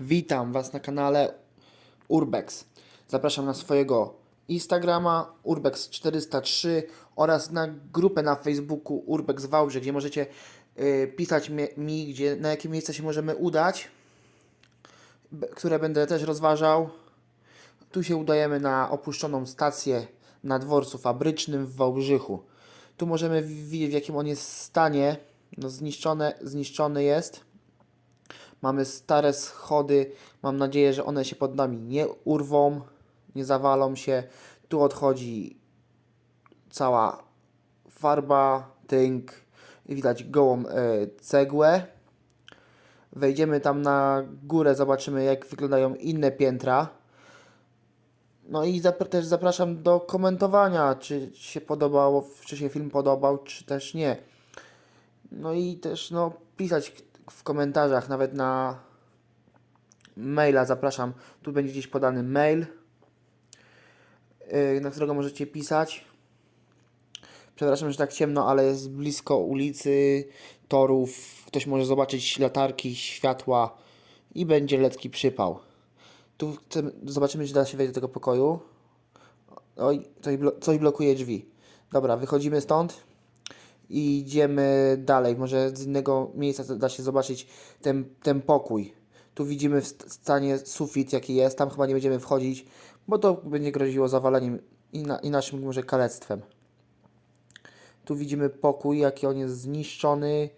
Witam Was na kanale Urbex. Zapraszam na swojego Instagrama Urbex403 oraz na grupę na Facebooku Urbex Wałbrzych, gdzie możecie y, pisać mi, mi, gdzie, na jakie miejsca się możemy udać, które będę też rozważał. Tu się udajemy na opuszczoną stację na dworcu fabrycznym w Wałbrzychu. Tu możemy widzieć w jakim on jest stanie. No zniszczone, zniszczony jest. Mamy stare schody. Mam nadzieję, że one się pod nami nie urwą, nie zawalą się. Tu odchodzi cała farba, tynk. Widać gołą e, cegłę. Wejdziemy tam na górę, zobaczymy jak wyglądają inne piętra. No i też zapraszam do komentowania, czy się podobało, czy się film podobał, czy też nie. No i też no, pisać w komentarzach, nawet na maila zapraszam. Tu będzie gdzieś podany mail, yy, na którego możecie pisać. Przepraszam, że tak ciemno, ale jest blisko ulicy, torów. Ktoś może zobaczyć latarki, światła i będzie letki przypał. Tu zobaczymy, czy da się wejść do tego pokoju. Oj, coś blokuje drzwi. Dobra, wychodzimy stąd i idziemy dalej. Może z innego miejsca da się zobaczyć ten, ten pokój. Tu widzimy w st- stanie sufit, jaki jest. Tam chyba nie będziemy wchodzić, bo to będzie groziło zawaleniem i, na, i naszym może kalectwem. Tu widzimy pokój, jaki on jest zniszczony.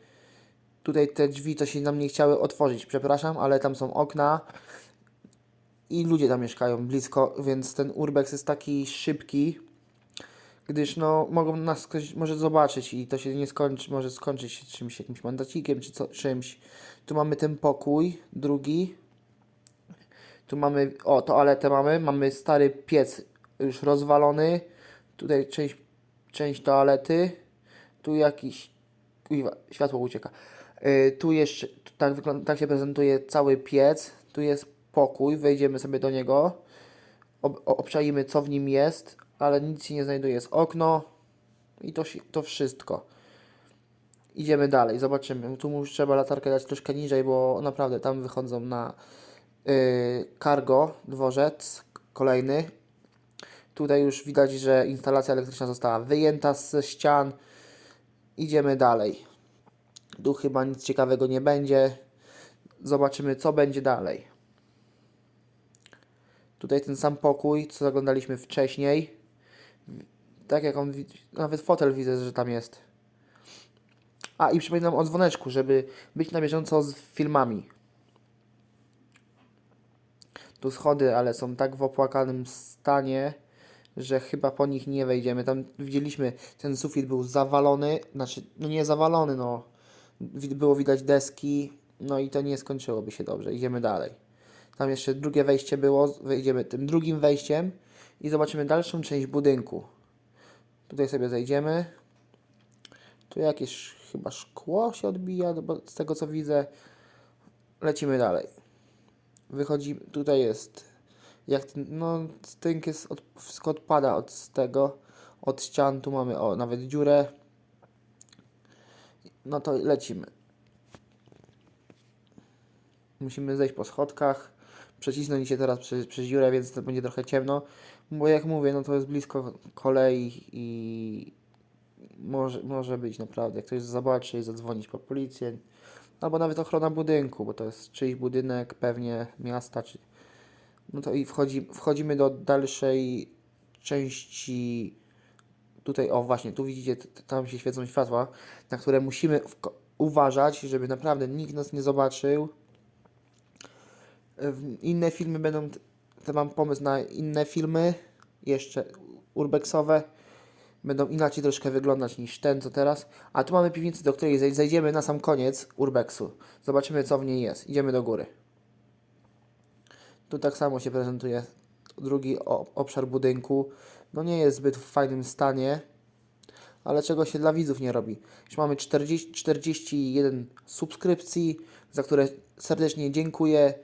Tutaj te drzwi to się nam nie chciały otworzyć, przepraszam, ale tam są okna i ludzie tam mieszkają blisko, więc ten urbex jest taki szybki, gdyż no mogą nas ktoś może zobaczyć i to się nie skończy, może skończyć się czymś, jakimś mandacikiem czy co, czymś. Tu mamy ten pokój, drugi. Tu mamy, o toaletę mamy, mamy stary piec już rozwalony. Tutaj część, część toalety. Tu jakiś, kuźwa, światło ucieka. Yy, tu jeszcze, tu tak, wygląda, tak się prezentuje cały piec. Tu jest pokój, wejdziemy sobie do niego. Ob, obczajmy co w nim jest, ale nic się nie znajduje. Jest okno i to, to wszystko. Idziemy dalej, zobaczymy. Tu mu trzeba latarkę dać troszkę niżej, bo naprawdę tam wychodzą na yy, cargo, dworzec kolejny. Tutaj już widać, że instalacja elektryczna została wyjęta ze ścian. Idziemy dalej. Tu chyba nic ciekawego nie będzie. Zobaczymy, co będzie dalej. Tutaj ten sam pokój, co zaglądaliśmy wcześniej. Tak jak on, nawet fotel widzę, że tam jest. A i przypominam o dzwoneczku, żeby być na bieżąco z filmami. Tu schody, ale są tak w opłakanym stanie, że chyba po nich nie wejdziemy. Tam widzieliśmy, ten sufit był zawalony, znaczy, no nie zawalony, no. Było widać deski, no i to nie skończyłoby się dobrze. Idziemy dalej. Tam jeszcze drugie wejście było, wejdziemy tym drugim wejściem i zobaczymy dalszą część budynku. Tutaj sobie zejdziemy. Tu jakieś chyba szkło się odbija, no z tego co widzę. Lecimy dalej. Wychodzi, tutaj jest, jak ten, no stynk jest, od, wszystko odpada od tego, od ścian, tu mamy, o, nawet dziurę. No to lecimy. Musimy zejść po schodkach, przecisnąć się teraz przez, przez dziurę, więc to będzie trochę ciemno, bo jak mówię, no to jest blisko kolei i może, może być naprawdę, jak ktoś zobaczy, zadzwonić po policję, albo nawet ochrona budynku, bo to jest czyjś budynek, pewnie miasta, czy... No to i wchodzi, wchodzimy do dalszej części, tutaj, o właśnie, tu widzicie, tam się świecą światła, na które musimy uważać, żeby naprawdę nikt nas nie zobaczył. Inne filmy będą, to mam pomysł na inne filmy, jeszcze urbexowe, będą inaczej troszkę wyglądać niż ten, co teraz. A tu mamy piwnicę, do której zej- zejdziemy na sam koniec urbexu. Zobaczymy, co w niej jest. Idziemy do góry. Tu tak samo się prezentuje drugi obszar budynku. No nie jest zbyt w fajnym stanie, ale czego się dla widzów nie robi. Już mamy 40, 41 subskrypcji, za które serdecznie dziękuję.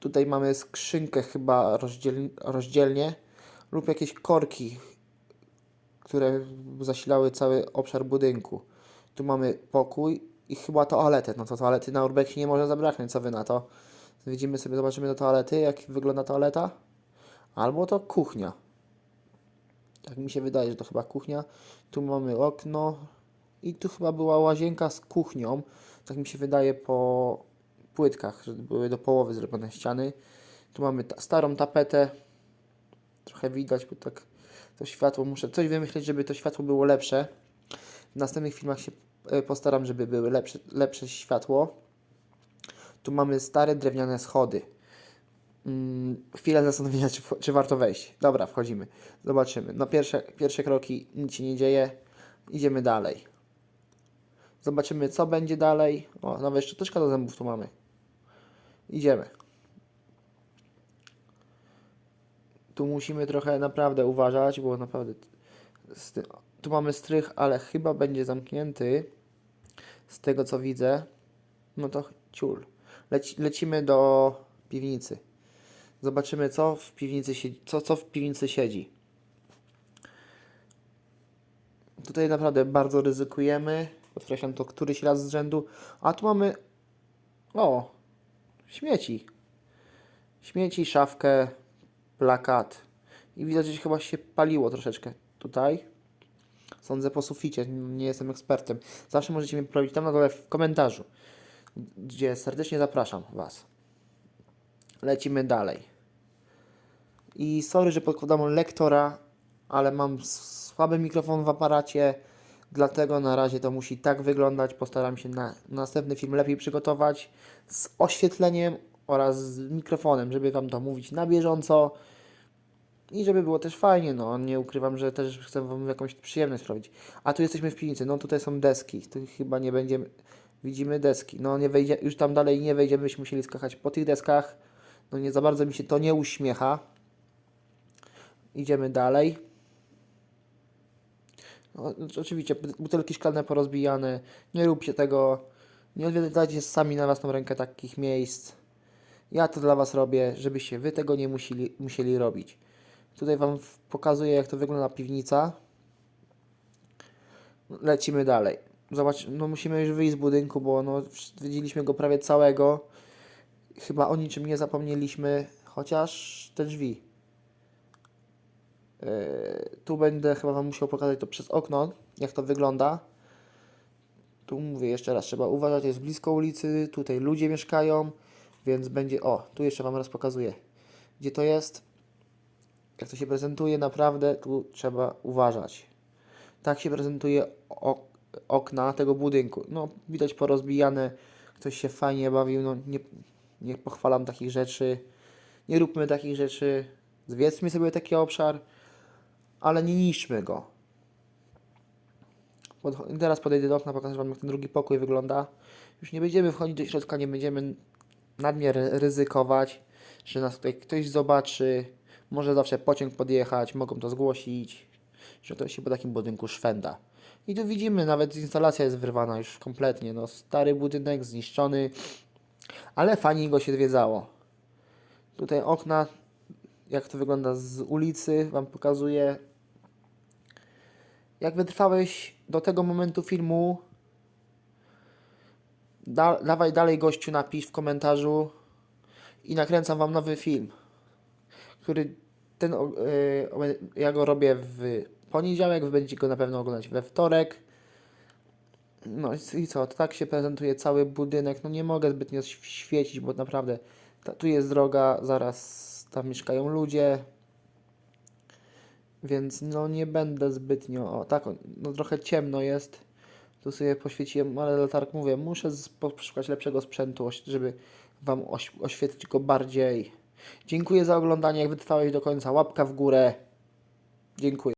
Tutaj mamy skrzynkę chyba rozdziel, rozdzielnie lub jakieś korki, które zasilały cały obszar budynku. Tu mamy pokój i chyba toaletę. No to toalety na Urbexie nie może zabraknąć, co wy na to? Widzimy sobie, zobaczymy do toalety, jak wygląda toaleta. Albo to kuchnia. Tak mi się wydaje, że to chyba kuchnia. Tu mamy okno. I tu chyba była łazienka z kuchnią. Tak mi się wydaje po płytkach, że były do połowy zrobione ściany. Tu mamy ta starą tapetę. Trochę widać, bo tak to światło muszę coś wymyślić, żeby to światło było lepsze. W następnych filmach się e, postaram, żeby były lepsze, lepsze światło. Tu mamy stare drewniane schody. Mm, chwilę zastanowienia, czy, czy warto wejść. Dobra, wchodzimy. Zobaczymy. No pierwsze, pierwsze kroki, nic się nie dzieje. Idziemy dalej. Zobaczymy, co będzie dalej. O, nawet szczoteczka do zębów tu mamy. Idziemy. Tu musimy trochę naprawdę uważać, bo naprawdę tu mamy strych, ale chyba będzie zamknięty. Z tego co widzę. No to ciul. Leci, lecimy do piwnicy. Zobaczymy, co w piwnicy, siedzi, co, co w piwnicy siedzi. Tutaj naprawdę bardzo ryzykujemy. Podkreślam to któryś raz z rzędu. A tu mamy. O! Śmieci. Śmieci, szafkę, plakat. I widać, że chyba się paliło troszeczkę tutaj. Sądzę po suficie, nie jestem ekspertem. Zawsze możecie mnie poprawić tam na dole w komentarzu, gdzie serdecznie zapraszam Was. Lecimy dalej. I sorry, że podkładam lektora, ale mam słaby mikrofon w aparacie, dlatego na razie to musi tak wyglądać. Postaram się na następny film lepiej przygotować z oświetleniem oraz z mikrofonem, żeby Wam to mówić na bieżąco i żeby było też fajnie. No, nie ukrywam, że też chcę Wam jakąś przyjemność sprawić. A tu jesteśmy w piwnicy, no tutaj są deski, tu chyba nie będziemy. Widzimy deski. No nie wejdzie, już tam dalej nie wejdziemy, byśmy musieli skakać po tych deskach. No nie za bardzo mi się to nie uśmiecha. Idziemy dalej. Oczywiście, butelki szklane porozbijane. Nie róbcie tego. Nie odwiedzajcie sami na własną rękę takich miejsc. Ja to dla Was robię, żebyście Wy tego nie musieli, musieli robić. Tutaj Wam pokazuję, jak to wygląda piwnica. Lecimy dalej. Zobacz, no musimy już wyjść z budynku, bo no, widzieliśmy go prawie całego. Chyba o niczym nie zapomnieliśmy, chociaż te drzwi. Yy, tu będę chyba Wam musiał pokazać to przez okno, jak to wygląda. Tu mówię jeszcze raz, trzeba uważać, jest blisko ulicy, tutaj ludzie mieszkają, więc będzie. O, tu jeszcze Wam raz pokazuję, gdzie to jest. Jak to się prezentuje, naprawdę tu trzeba uważać. Tak się prezentuje ok okna tego budynku. No, widać porozbijane, ktoś się fajnie bawił, no nie, nie pochwalam takich rzeczy. Nie róbmy takich rzeczy. Zwiedzmy sobie taki obszar, ale nie niszczmy go. Pod, teraz podejdę do okna, pokażę Wam, jak ten drugi pokój wygląda. Już nie będziemy wchodzić do środka, nie będziemy nadmiar ryzykować, że nas tutaj ktoś zobaczy. Może zawsze pociąg podjechać, mogą to zgłosić, że to się po takim budynku szwenda. I tu widzimy, nawet instalacja jest wyrwana już kompletnie. No, stary budynek, zniszczony, ale fajnie go się zwiedzało. Tutaj okna, jak to wygląda z ulicy, Wam pokazuję. Jak wytrwałeś do tego momentu filmu, da, dawaj dalej gościu napisz w komentarzu i nakręcam Wam nowy film, który ten, y, o- ja go robię w poniedziałek, wy będziecie go na pewno oglądać we wtorek. No i- co, tak się prezentuje cały budynek. No nie mogę zbytnio świecić, bo naprawdę ta, tu jest droga, zaraz tam mieszkają ludzie. Więc no nie będę zbytnio. O, tak, no trochę ciemno jest. Tu sobie poświeciłem, ale latark mówię, muszę poszukać lepszego sprzętu, żeby Wam oś, oświetlić go bardziej. Dziękuję za oglądanie. Jak wytrwałeś do końca, łapka w górę. Dziękuję.